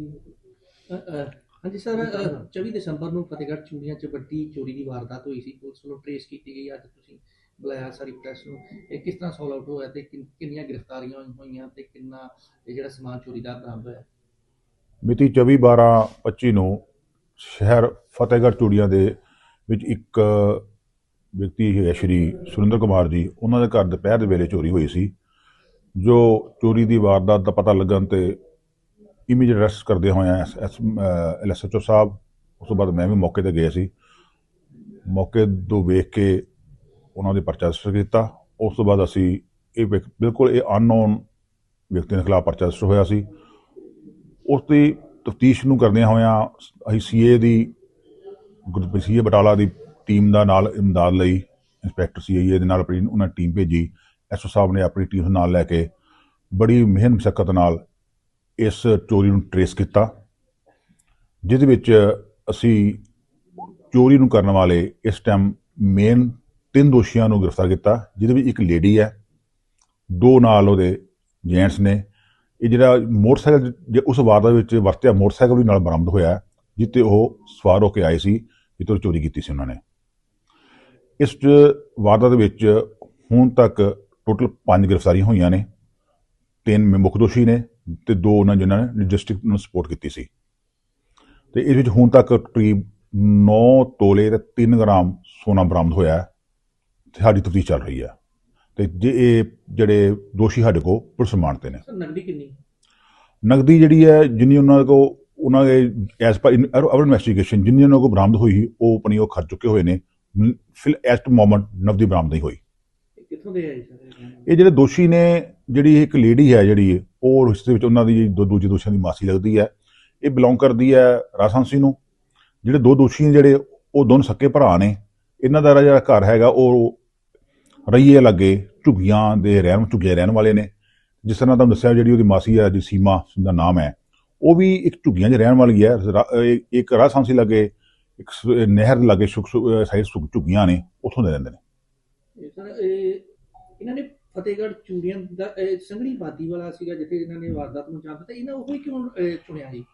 ਹਾਂਜੀ ਸਰ 24 ਦਸੰਬਰ ਨੂੰ ਫਤਿਹਗੜ੍ਹ ਚੂੜੀਆਂ 'ਚ ਵੱਡੀ ਚੋਰੀ ਦੀ ਵਾਰਦਾਤ ਹੋਈ ਸੀ। ਪੁਲਿਸ ਵੱਲੋਂ ਟ੍ਰੇਸ ਕੀਤੀ ਗਈ। ਅੱਜ ਤੁਸੀਂ ਬੁਲਾਇਆ ਸਾਰੀ ਪ੍ਰੈਸ ਨੂੰ। ਇਹ ਕਿਸ ਤਰ੍ਹਾਂ ਸੋਲਵ ਆਊਟ ਹੋਇਆ ਤੇ ਕਿੰਨ- ਕਿੰਨੀਆਂ ਗ੍ਰਿਫਤਾਰੀਆਂ ਹੋਈਆਂ ਤੇ ਕਿੰਨਾ ਇਹ ਜਿਹੜਾ ਸਮਾਨ ਚੋਰੀ ਦਾ ਬਰਾਮਦ ਹੋਇਆ? ਮਿਤੀ 24 12 25 ਨੂੰ ਸ਼ਹਿਰ ਫਤਿਹਗੜ੍ਹ ਚੂੜੀਆਂ ਦੇ ਵਿੱਚ ਇੱਕ ਵਿਅਕਤੀ ਹੈ ਸ਼੍ਰੀ ਸੁਰਿੰਦਰ ਕੁਮਾਰ ਜੀ, ਉਹਨਾਂ ਦੇ ਘਰ ਦੁਪਹਿਰ ਦੇ ਵੇਲੇ ਚੋਰੀ ਹੋਈ ਸੀ। ਜੋ ਚੋਰੀ ਦੀ ਵਾਰਦਾਤ ਦਾ ਪਤਾ ਲੱਗਣ ਤੇ ਇਮੀਡੀਏਟ ਅਰੈਸਟ ਕਰਦੇ ਹੋਏ ਐਸਐਚਓ ਸਾਹਿਬ। ਉਸ ਤੋਂ ਬਾਅਦ ਮੈਂ ਵੀ ਮੌਕੇ ਤੇ ਗਿਆ ਸੀ। ਮੌਕੇ ਤੋਂ ਵੇਖ ਕੇ ਉਹਨਾਂ ਦੇ ਪਰਚਾ ਰਜਿਸਟਰ ਕੀਤਾ। ਉਸ ਤੋਂ ਬਾਅਦ ਅਸੀਂ ਇਹ ਵਿਅਕ- ਬਿਲਕੁਲ ਇਹ ਅਨਨੋਨ ਵਿਅਕਤੀ ਦੇ ਖਿਲਾਫ ਪਰਚਾ ਰਜਿਸਟਰ ਹੋਇਆ ਸੀ। ਉਸ ਦੀ ਤਫਤੀਸ਼ ਨੂੰ ਕਰਦਿਆਂ ਹੋਇਆਂ ਅਸੀਂ ਸੀਏ ਦੀ ਗਰੁੱਪ ਸੀਏ ਬਟਾਲਾ ਦੀ ਟੀਮ ਦਾ ਨਾਲ ਇਮਦਾਦ ਲਈ ਇੰਸਪੈਕਟਰ ਸੀਏ ਦੇ ਨਾਲ ਆਪਣੀ ਉਹਨਾਂ ਟੀਮ ਭੇਜੀ। ਐਸਓ ਸਾਹਿਬ ਨੇ ਆਪਣੀ ਟੀਮ ਨਾਲ ਲੈ ਕੇ ਬੜੀ ਮਿਹਨਤ, ਮੁਸ਼ੱਕਤ ਨਾਲ ਇਸ ਚੋਰੀ ਨੂੰ ਟਰੇਸ ਕੀਤਾ ਜਿਹਦੇ ਵਿੱਚ ਅਸੀਂ ਚੋਰੀ ਨੂੰ ਕਰਨ ਵਾਲੇ ਇਸ ਟਾਈਮ ਮੇਨ ਤਿੰਨ ਦੋਸ਼ੀਆਂ ਨੂੰ ਗ੍ਰਿਫਤਾਰ ਕੀਤਾ ਜਿਹਦੇ ਵਿੱਚ ਇੱਕ ਲੇਡੀ ਹੈ ਦੋ ਨਾਲ ਉਹਦੇ ਜੈਂਟਸ ਨੇ। ਇਹ ਜਿਹੜਾ ਮੋਟਰਸਾਈਕਲ ਜੇ ਉਸ ਵਾਰਦਾਤ ਵਿੱਚ ਵਰਤਿਆ ਮੋਟਰਸਾਈਕਲ ਵੀ ਨਾਲ ਬਰਾਮਦ ਹੋਇਆ ਹੈ, ਜਿੱਤੇ ਉਹ ਸਵਾਰ ਹੋ ਕੇ ਆਏ ਸੀ ਜਿੱਤੋਂ ਚੋਰੀ ਕੀਤੀ ਸੀ ਉਹਨਾਂ ਨੇ। ਇਸ 'ਚ ਦੇ ਵਿੱਚ ਹੁਣ ਤੱਕ ਟੋਟਲ 5 ਗ੍ਰਿਫਤਾਰੀਆਂ ਹੋਈਆਂ ਨੇ ਤਿੰਨ ਮੁੱਖ ਦੋਸ਼ੀ ਨੇ ਤੇ ਦੋ ਉਹਨਾਂ ਜਿਨ੍ਹਾਂ ਨੇ ਲੌਜਿਸਟਿਕ ਨੂੰ ਸਪੋਰਟ ਕੀਤੀ ਸੀ। ਤੇ ਇਸ ਵਿੱਚ ਹੁਣ ਤੱਕ ਕਰੀਬ 9 ਤੋਲੇ ਤੇ 3 ਗ੍ਰਾਮ ਸੋਨਾ ਬਰਾਮਦ ਹੋਇਆ ਹੈ। ਤੇ ਸਾਡੀ ਤਫਤੀਸ਼ ਚੱਲ ਰਹੀ ਹੈ। ਤੇ ਜੇ ਇਹ ਜਿਹੜੇ ਦੋਸ਼ੀ ਸਾਡੇ ਕੋਲ ਪੁਲਿਸ ਮਾਨਤੇ ਨੇ। ਸਰ ਨਗਦੀ ਕਿੰਨੀ ਨਗਦੀ ਜਿਹੜੀ ਹੈ ਜਿੰਨੀ ਉਹਨਾਂ ਕੋ ਉਹਨਾਂ ਦੇ ਐਸ ਪਰ ਅਵਰ ਇਨਵੈਸਟੀਗੇਸ਼ਨ ਜਿੰਨੀ ਉਹਨਾਂ ਕੋ ਬਰਾਮਦ ਹੋਈ ਉਹ ਆਪਣੀ ਉਹ ਖਰਚ ਚੁੱਕੇ ਹੋਏ ਨੇ। ਫਿਲ ਐਟ ਮੋਮੈਂਟ ਨਗਦੀ ਬਰਾਮਦ ਨਹੀਂ ਹੋਈ। ਕਿੱਥੋਂ ਦੇ ਆਏ ਸਰ ਇਹ? ਜਿਹੜੇ ਦੋਸ਼ੀ ਨੇ ਜਿਹੜੀ ਇੱਕ ਲੇਡੀ ਹੈ ਜਿਹੜੀ ਉਹ ਰਿਸ਼ਤੇ ਵਿੱਚ ਉਹਨਾਂ ਦੀ ਦੂਜੇ ਦੋਸ਼ੀਆਂ ਦੀ ਮਾਸੀ ਲੱਗਦੀ ਹੈ। ਇਹ ਬਿਲੋਂਗ ਕਰਦੀ ਹੈ ਰਾਜਹੰਸੀ ਨੂੰ। ਜਿਹੜੇ ਦੋ ਦੋਸ਼ੀ ਨੇ ਜਿਹੜੇ ਉਹ ਦੋਨੋਂ ਸੱਕੇ ਭਰਾ ਨੇ। ਇਹਨਾਂ ਦਾ ਜਿਹੜਾ ਘਰ ਹੈਗਾ ਉਹ ਰਈਏ ਲੱਗੇ ਝੁੱਗੀਆਂ ਦੇ ਰਹਿਣ ਝੁੱਗੇ ਰਹਿਣ ਵਾਲੇ ਨੇ। ਜਿਸ ਤਰ੍ਹਾਂ ਤੁਹਾਨੂੰ ਦੱਸਿਆ ਜਿਹੜੀ ਉਹਦੀ ਮਾਸੀ ਹੈ ਜੀ ਸੀਮਾ ਦਾ ਨਾਮ ਹੈ ਉਹ ਵੀ ਇੱਕ ਝੁੱਗੀਆਂ 'ਚ ਰਹਿਣ ਵਾਲੀ ਹੈ। ਇੱਕ ਰਾਜਹੰਸੀ ਲੱਗੇ ਇੱਕ ਨਹਿਰ ਲਾਗੇ ਸੁਖ ਸਾਈਡ ਝੁੱਗੀਆਂ ਨੇ ਉੱਥੋਂ ਦੇ ਰਹਿੰਦੇ ਨੇ। ਇਹ ਸਰ ਇਹ ਇਹਨਾਂ ਨੇ ਫਤਿਹਗੜ੍ਹ ਚੂੜੀਆਂ ਦਾ ਸੰਘਣੀ ਬਾਦੀ ਵਾਲਾ ਸੀਗਾ ਜਿੱਥੇ ਇਹਨਾਂ ਨੇ ਵਾਰਦਾਤ ਨੂੰ ਜਾਣਦਾ ਤੇ ਇਹਨਾਂ ਉਹ ਹੀ ਕਿਉਂ ਚੁਣਿਆ ਜੀ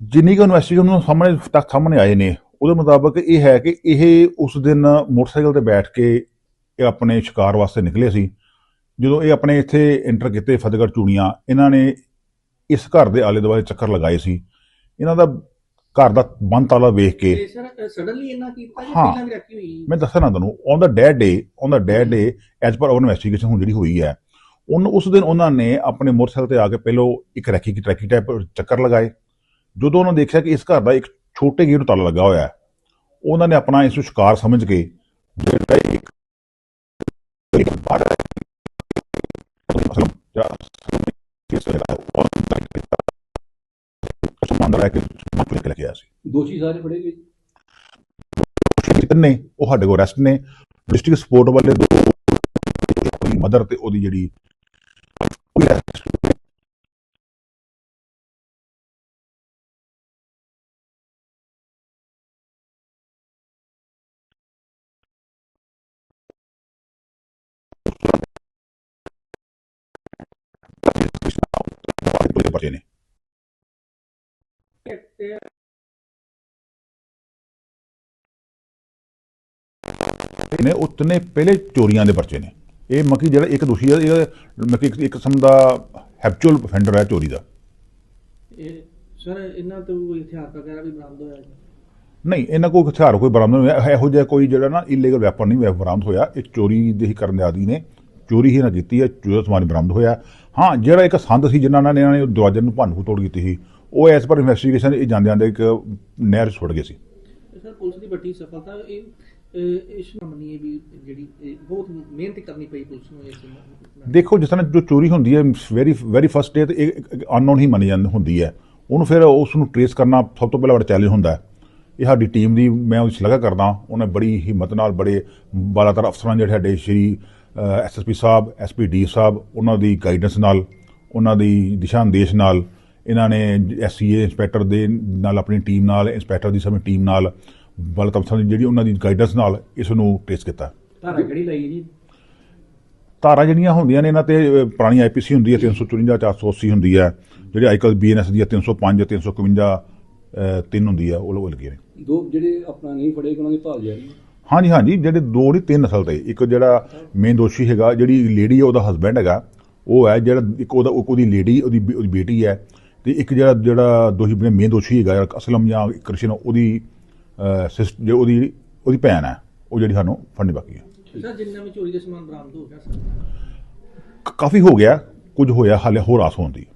ਜਿੰਨੀ ਕੁ ਇਨਵੈਸਟੀਗੇਸ਼ਨ ਨੂੰ ਸਾਹਮਣੇ ਤੱਕ ਸਾਹਮਣੇ ਆਏ ਨੇ, ਉਹਦੇ ਮੁਤਾਬਕ ਇਹ ਹੈ ਕਿ ਇਹ ਉਸ ਦਿਨ ਮੋਟਰਸਾਈਕਲ ਤੇ ਬੈਠ ਕੇ ਇਹ ਆਪਣੇ ਸ਼ਿਕਾਰ ਵਾਸਤੇ ਨਿਕਲੇ ਸੀ। ਜਦੋਂ ਇਹ ਆਪਣੇ ਇੱਥੇ ਐਂਟਰ ਕੀਤੇ ਫਤਿਹਗੜ੍ਹ ਚੂੜੀਆਂ, ਇਹਨਾਂ ਨੇ ਇਸ ਘਰ ਦੇ ਆਲੇ ਦੁਆਲੇ ਚੱਕਰ ਲਗਾਏ ਸੀ। ਇਹਨਾਂ ਦਾ ਘਰ ਦਾ ਬੰਦ ਤਾਲਾ ਵੇਖ ਕੇ। ਤੇ ਸਰ ਸਡਨਲੀ ਇਹਨਾਂ ਕੀਤਾ ਜਾਂ ਹਾਂ। ਪਹਿਲਾਂ ਵੀ ਰੱਖੀ ਹੋਈ? ਮੈਂ ਦੱਸਣਾ ਤੁਹਾਨੂੰ on the dead day on the dead day as per our investigation ਹੁਣ ਜਿਹੜੀ ਹੋਈ ਹੈ ਉਹਨ ਉਸ ਦਿਨ ਉਹਨਾਂ ਨੇ ਆਪਣੇ ਮੋਟਰਸਾਈਕਲ ਤੇ ਆ ਕੇ ਪਹਿਲੋਂ ਇੱਕ ਰੈਕੀ ਕੀ ਟਰੈਕੀ ਟਾਈਪ ਚੱਕਰ ਲਗਾਏ। ਜਦੋਂ ਉਹਨਾਂ ਦੇਖਿਆ ਕਿ ਇਸ ਘਰ ਦਾ ਇੱਕ ਛੋਟੇ ਗੇਟ ਨੂੰ ਤਾਲਾ ਲੱਗਾ ਹੋਇਆ ਹੈ ਉਹਨਾਂ ਨੇ ਆਪਣਾ ਇਸ ਨੂੰ ਸ਼ਿਕਾਰ ਸਮਝ ਕੇ ਜਿਹੜਾ ਇੱਕ ਇੱਕ ਬਾੜ ਹੈ ਮਸਲਮ ਜਾਂ ਮੰਦਰ ਹੈ ਕਿ ਮਾਪੇ ਲੈ ਕੇ ਆਇਆ ਸੀ। ਦੋਸ਼ੀ ਸਾਰੇ ਫੜੇ ਗਏ ਤਿੰਨੇ ਉਹ ਸਾਡੇ ਕੋਲ ਰੈਸਟ ਨੇ। ਡਿਸਟ੍ਰਿਕਟ ਸਪੋਰਟ ਵਾਲੇ ਦੋ ਉਹਦੀ ਮਦਰ ਤੇ ਉਹਦੀ ਜਿਹੜੀ ਪਰਚੇ ਨੇ। ਇਹ ਨੇ ਉਤਨੇ ਪਹਿਲੇ ਚੋਰੀਆਂ ਦੇ ਪਰਚੇ ਨੇ। ਇਹ ਮੱਕੀ ਜਿਹੜਾ ਇੱਕ ਦੋਸ਼ੀ ਹੈ ਇਹ ਮੱਕੀ ਇੱਕ ਕਿਸਮ ਦਾ ਹੈਪਚੁਅਲ ਅਫੈਂਡਰ ਹੈ ਚੋਰੀ ਦਾ। ਇਹ ਸਰ ਇਹਨਾਂ ਤੋਂ ਕੋਈ ਹਥਿਆਰ ਵਗੈਰਾ ਵੀ ਬਰਾਮਦ ਹੋਇਆ ਨਹੀਂ ਇਹਨਾਂ ਕੋਲ ਹਥਿਆਰ ਕੋਈ ਬਰਾਮਦ ਨਹੀਂ ਹੋਇਆ। ਇਹੋ ਜਿਹਾ ਕੋਈ ਜਿਹੜਾ ਨਾ ਇਲੀਗਲ ਵੈਪਨ ਨਹੀਂ ਬਰਾਮਦ ਹੋਇਆ। ਇਹ ਚੋਰੀ ਦੇ ਹੀ ਕਰਨ ਦੇ ਆਦੀ ਨੇ। ਚੋਰੀ ਹੀ ਨਾ ਕੀਤੀ ਹੈ ਚੋਰੀ ਦਾ ਸਮਾਨ ਬਰਾਮਦ ਹੋਇਆ। ਹਾਂ ਜਿਹੜਾ ਇੱਕ ਸੰਦ ਸੀ ਜਿਨ੍ਹਾਂ ਨਾਲ ਇਹਨਾਂ ਨੇ ਦਰਵਾਜ਼ੇ ਨੂੰ ਭੰਨ ਤੋੜ ਕੀਤੀ ਸੀ ਉਹ ਐਸ ਪਰ ਇਨਵੈਸਟੀਗੇਸ਼ਨ ਇਹ ਜਾਂਦੇ ਜਾਂਦੇ ਇੱਕ ਨਹਿਰ 'ਚ ਸੁੱਟ ਗਏ ਸੀ। ਸਰ ਪੁਲਿਸ ਦੀ ਵੱਡੀ ਸਫਲਤਾ ਇਹ ਇਸ ਮੰਨੀਏ ਵੀ ਜਿਹੜੀ ਬਹੁਤ ਮਿਹਨਤ ਕਰਨੀ ਪਈ ਪੁਲਿਸ ਨੂੰ ਇਸ ਦੇਖੋ ਜਿਸ ਤਰ੍ਹਾਂ ਜੋ ਚੋਰੀ ਹੁੰਦੀ ਹੈ ਵੈਰੀ ਵੈਰੀ ਫਸਟ ਡੇ ਤੇ ਇਹ ਅਨਨੋਨ ਹੀ ਮੰਨੀ ਜਾਂਦੀ ਹੁੰਦੀ ਹੈ। ਉਹਨੂੰ ਫਿਰ ਉਸ ਨੂੰ ਟਰੇਸ ਕਰਨਾ ਸਭ ਤੋਂ ਪਹਿਲਾਂ ਬੜਾ ਚੈਲੰਜ ਹੁੰਦਾ ਹੈ। ਇਹ ਸਾਡੀ ਟੀਮ ਦੀ ਮੈਂ ਉਹਦੀ ਸ਼ਲਾਘਾ ਕਰਦਾ ਉਹਨੇ ਬੜੀ ਹਿੰਮਤ ਨਾਲ ਬੜੇ ਬਾਲਾਤਰ ਅਫਸਰਾਂ ਜਿਹੜੇ ਸਾਡੇ Shri SSP sahib SP D sahib ਉਹਨਾਂ ਦੀ ਗਾਈਡੈਂਸ ਨਾਲ ਉਹਨਾਂ ਦੀ ਦਿਸ਼ਾ ਨਿਰਦੇਸ਼ ਨਾਲ ਇਹਨਾਂ ਨੇ ਐਸਸੀਏ ਇੰਸਪੈਕਟਰ ਦੇ ਨਾਲ ਆਪਣੀ ਟੀਮ ਨਾਲ ਇੰਸਪੈਕਟਰ ਦੀ ਸਮੇਂ ਟੀਮ ਨਾਲ ਬਾਲਾਤਰ ਅਫਸਰਾਂ ਦੀ ਜਿਹੜੀ ਉਹਨਾਂ ਦੀ ਗਾਈਡੈਂਸ ਨਾਲ ਇਸ ਨੂੰ ਟ੍ਰੇਸ ਕੀਤਾ। ਧਾਰਾ ਕਿਹੜੀ ਲਈ ਜੀ? ਧਾਰਾ ਜਿਹੜੀਆਂ ਹੁੰਦੀਆਂ ਨੇ ਇਹਨਾਂ ਤੇ ਪੁਰਾਣੀ ਆਈਪੀਸੀ ਹੁੰਦੀ ਹੈ 354 480 ਹੁੰਦੀ ਹੈ। ਜਿਹੜੇ ਅੱਜਕੱਲ ਬੀਐਨਐਸ ਦੀ ਹੈ 305 351 ਅਹ, ਤਿੰਨ ਹੁੰਦੀ ਹੈ ਉਹ ਲੱਗੇ ਨੇ। ਦੋ ਜਿਹੜੇ ਆਪਣਾ ਨਹੀਂ ਫੜੇ ਉਹਨਾਂ ਦੀ ਭਾਲ ਜਾਰੀ ਹੈ। ਹਾਂਜੀ ਹਾਂਜੀ ਜਿਹੜੇ ਦੋ ਨਹੀਂ ਤਿੰਨ ਅਸਲ ਤੇ। ਇੱਕ ਜਿਹੜਾ ਮੇਨ ਦੋਸ਼ੀ ਹੈਗਾ ਜਿਹੜੀ ਲੇਡੀ ਹੈ ਉਹਦਾ ਹਸਬੈਂਡ ਹੈਗਾ। ਉਹ ਹੈ ਜਿਹੜਾ ਇੱਕ ਉਹਦਾ ਉਹ- ਉਹਦੀ ਲੇਡੀ ਉਹਦੀ ਬੇਟੀ ਹੈ। ਤੇ ਇੱਕ ਜਿਹੜਾ ਜਿਹੜਾ ਦੋਸ਼ੀ ਮੇਨ ਦੋਸ਼ੀ ਹੈਗਾ ਅਸਲਮ ਜਾਂ ਕ੍ਰਿਸ਼ਨ ਉਹਦੀ ਅਹ, ਸਿਸ- ਜੋ ਉਹਦੀ ਉਹਦੀ ਭੈਣ ਹੈ ਉਹ ਜਿਹੜੀ ਸਾਨੂੰ ਫੜਨੀ ਬਾਕੀ ਹੈ। ਸਰ ਜਿੰਨਾ ਵੀ ਚੋਰੀ ਦੇ ਸਮਾਨ ਬਰਾਮਦ ਹੋ ਗਿਆ ਸਰ? ਕ- ਕਾਫੀ ਹੋ ਗਿਆ ਕੁਝ ਹੋਇਆ ਹਾਲੇ ਹੋਰ ਆਸ ਹੋਣ ਦੀ।